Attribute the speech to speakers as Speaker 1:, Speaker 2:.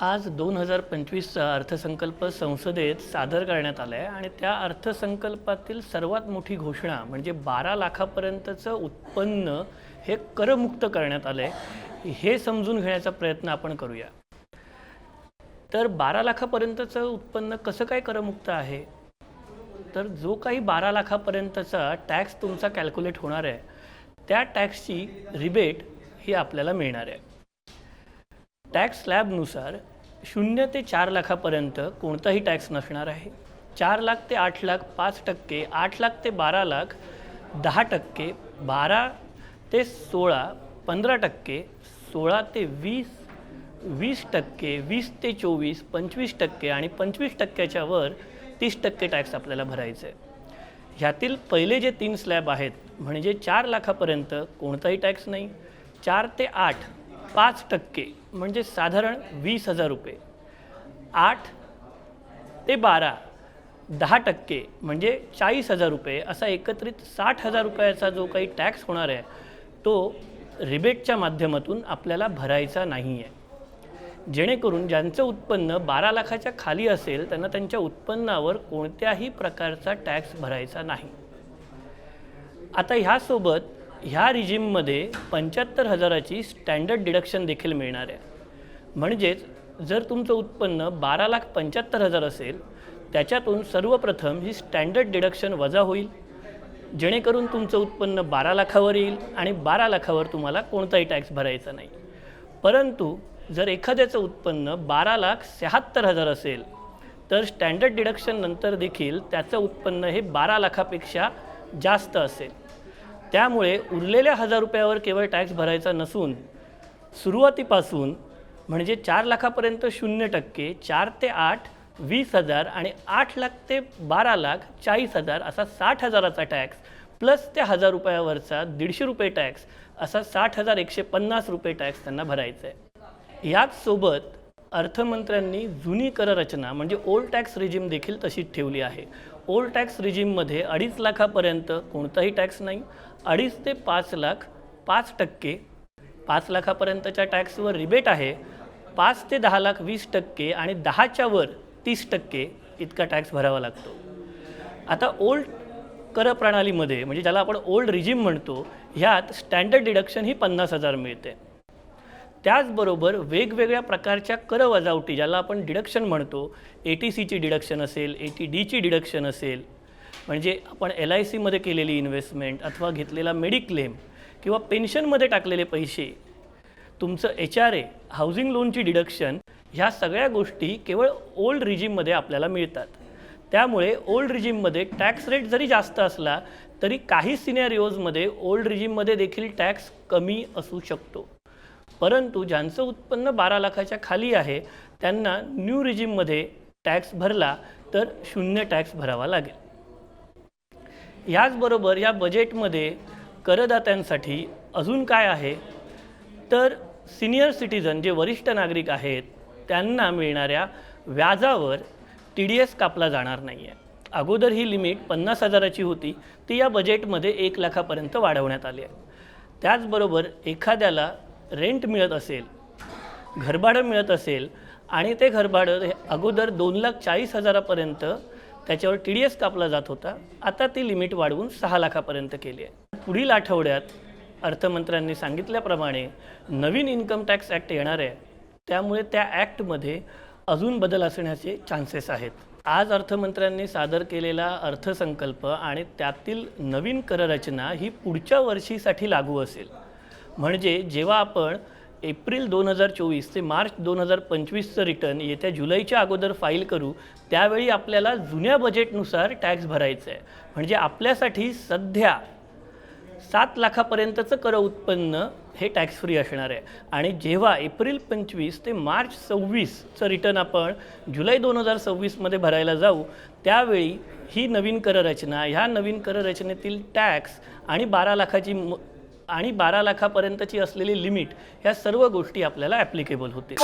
Speaker 1: आज दोन हजार पंचवीसचा अर्थसंकल्प संसदेत सादर करण्यात आला आहे आणि त्या अर्थसंकल्पातील सर्वात मोठी घोषणा म्हणजे बारा लाखापर्यंतचं उत्पन्न हे करमुक्त करण्यात आलं आहे हे समजून घेण्याचा प्रयत्न आपण करूया. तर बारा लाखापर्यंतचं उत्पन्न कसं काय करमुक्त आहे? तर जो काही बारा लाखापर्यंतचा टॅक्स तुमचा कॅल्क्युलेट होणार आहे त्या टॅक्सची रिबेट ही आपल्याला मिळणार आहे. टॅक्स स्लॅबनुसार शून्य ते चार लाखापर्यंत कोणताही टॅक्स नसणार आहे. चार लाख ते आठ लाख पाच टक्के आठ लाख ते बारा लाख दहा टक्के बारा ते सोळा पंधरा टक्के सोळा ते वीस वीस टक्के वीस ते चोवीस पंचवीस टक्के आणि पंचवीस टक्क्याच्या वर तीस टक्के टॅक्स आपल्याला भरायचं आहे ह्यातील पहिले जे तीन स्लॅब आहेत म्हणजे चार लाखापर्यंत कोणताही टॅक्स नाही चार ते आठ पाच टक्के म्हणजे साधारण वीस हजार रुपये. आठ ते बारा दहा टक्के म्हणजे चाळीस हजार रुपये असा एकत्रित साठ हजार रुपयाचा जो काही टॅक्स होणार आहे तो रिबेटच्या माध्यमातून आपल्याला भरायचा नाही आहे जेणेकरून ज्यांचं उत्पन्न बारा लाखाच्या खाली असेल त्यांना त्यांच्या उत्पन्नावर कोणत्याही प्रकारचा टॅक्स भरायचा नाही. आता ह्यासोबत ह्या रिजिममध्ये पंच्याहत्तर हजाराची स्टँडर्ड डिडक्शन देखील मिळणार आहे. म्हणजेच जर तुमचं उत्पन्न बारा लाख पंच्याहत्तर हजार असेल त्याच्यातून सर्वप्रथम ही स्टँडर्ड डिडक्शन वजा होईल. जेणेकरून तुमचं उत्पन्न बारा लाखावर येईल आणि बारा लाखावर तुम्हाला कोणताही टॅक्स भरायचा नाही. परंतु जर एखाद्याचं उत्पन्न बारा लाख शहात्तर हजार असेल तर स्टँडर्ड डिडक्शन नंतर देखील त्याचं उत्पन्न हे बारा लाखापेक्षा जास्त असेल. त्यामुळे उरलेल्या हजार रुपयावर केवळ टॅक्स भरायचा नसून सुरुवातीपासून म्हणजे चार लाखापर्यंत शून्य टक्के चार ते आठ वीस हजार आणि आठ लाख ते बारा लाख चाळीस हजार असा साठ हजाराचा टॅक्स प्लस त्या हजार रुपयावरचा दीडशे रुपये टॅक्स असा साठ हजार एकशे पन्नास रुपये टॅक्स त्यांना भरायचा आहे याचसोबत अर्थमंत्र्यांनी जुनी कररचना म्हणजे ओल्ड टॅक्स रेजिम देखील तशीच ठेवली आहे. ओल्ड टॅक्स रिजिममध्ये अडीच लाखापर्यंत कोणताही टॅक्स नाही. अडीच ते पाच लाख पाच टक्के पाच लाखापर्यंतच्या टॅक्सवर रिबेट आहे. पाच ते दहा लाख वीस टक्के आणि दहाच्या वर तीस टक्के इतका टॅक्स भरावा लागतो. आता ओल्ड कर प्रणालीमध्ये म्हणजे ज्याला आपण ओल्ड रिजिम म्हणतो ह्यात स्टँडर्ड डिडक्शन ही पन्नास हजार मिळते. त्याचबरोबर वेगवेगळ्या प्रकारच्या कर वजावटी ज्याला आपण डिडक्शन म्हणतो ए टी सीची डिडक्शन असेल ए टी डीची डिडक्शन असेल म्हणजे आपण एल आय सीमध्ये केलेली इन्व्हेस्टमेंट अथवा घेतलेला मेडिक्लेम किंवा पेन्शनमध्ये टाकलेले पैसे तुमचं एच आर ए हाऊसिंग लोनची डिडक्शन ह्या सगळ्या गोष्टी केवळ ओल्ड रिजिममध्ये आपल्याला मिळतात. त्यामुळे ओल्ड रिजिममध्ये टॅक्स रेट जरी जास्त असला तरी काही सिनेरिओजमध्ये ओल्ड रिजिममध्ये देखील टॅक्स कमी असू शकतो. परंतु ज्यांचं उत्पन्न बारा लाखाच्या खाली आहे त्यांना न्यू रिजिममध्ये टॅक्स भरला तर शून्य टॅक्स भरावा लागेल. याचबरोबर या बजेटमध्ये करदात्यांसाठी अजून काय आहे? तर सिनियर सिटीजन जे वरिष्ठ नागरिक आहेत त्यांना मिळणाऱ्या व्याजावर टी डी एस कापला जाणार नाही आहे अगोदर ही लिमिट पन्नास हजाराची होती ती या बजेटमध्ये एक लाखापर्यंत वाढवण्यात आली आहे. त्याचबरोबर एखाद्याला रेंट मिळत असेल घरभाडं मिळत असेल आणि ते घरभाडं हे अगोदर दोन लाख चाळीस हजारापर्यंत त्याच्यावर टी डी एस कापला जात होता. आता ती लिमिट वाढवून सहा लाखापर्यंत केली आहे. पुढील आठवड्यात अर्थमंत्र्यांनी सांगितल्याप्रमाणे नवीन इन्कम टॅक्स ॲक्ट येणार आहे. त्यामुळे त्या ॲक्टमध्ये अजून बदल असण्याचे चान्सेस आहेत. आज अर्थमंत्र्यांनी सादर केलेला अर्थसंकल्प आणि त्यातील नवीन कररचना ही पुढच्या वर्षीसाठी लागू असेल. म्हणजे जेव्हा आपण एप्रिल दोन हजार चोवीस ते मार्च दोन हजार पंचवीसचं रिटर्न येत्या जुलैच्या अगोदर फाईल करू त्यावेळी आपल्याला जुन्या बजेटनुसार टॅक्स भरायचं आहे. म्हणजे आपल्यासाठी सध्या सात लाखापर्यंतचं कर उत्पन्न हे टॅक्स फ्री असणार आहे. आणि जेव्हा एप्रिल पंचवीस ते मार्च सव्वीसचं रिटर्न आपण जुलै दोन हजार सव्वीसमध्ये भरायला जाऊ त्यावेळी ही नवीन कररचना ह्या नवीन कररचनेतील टॅक्स आणि बारा लाखाची म आणि बारा लाखापर्यंतची असलेली लिमिट ह्या सर्व गोष्टी आपल्याला ॲप्लिकेबल होतील.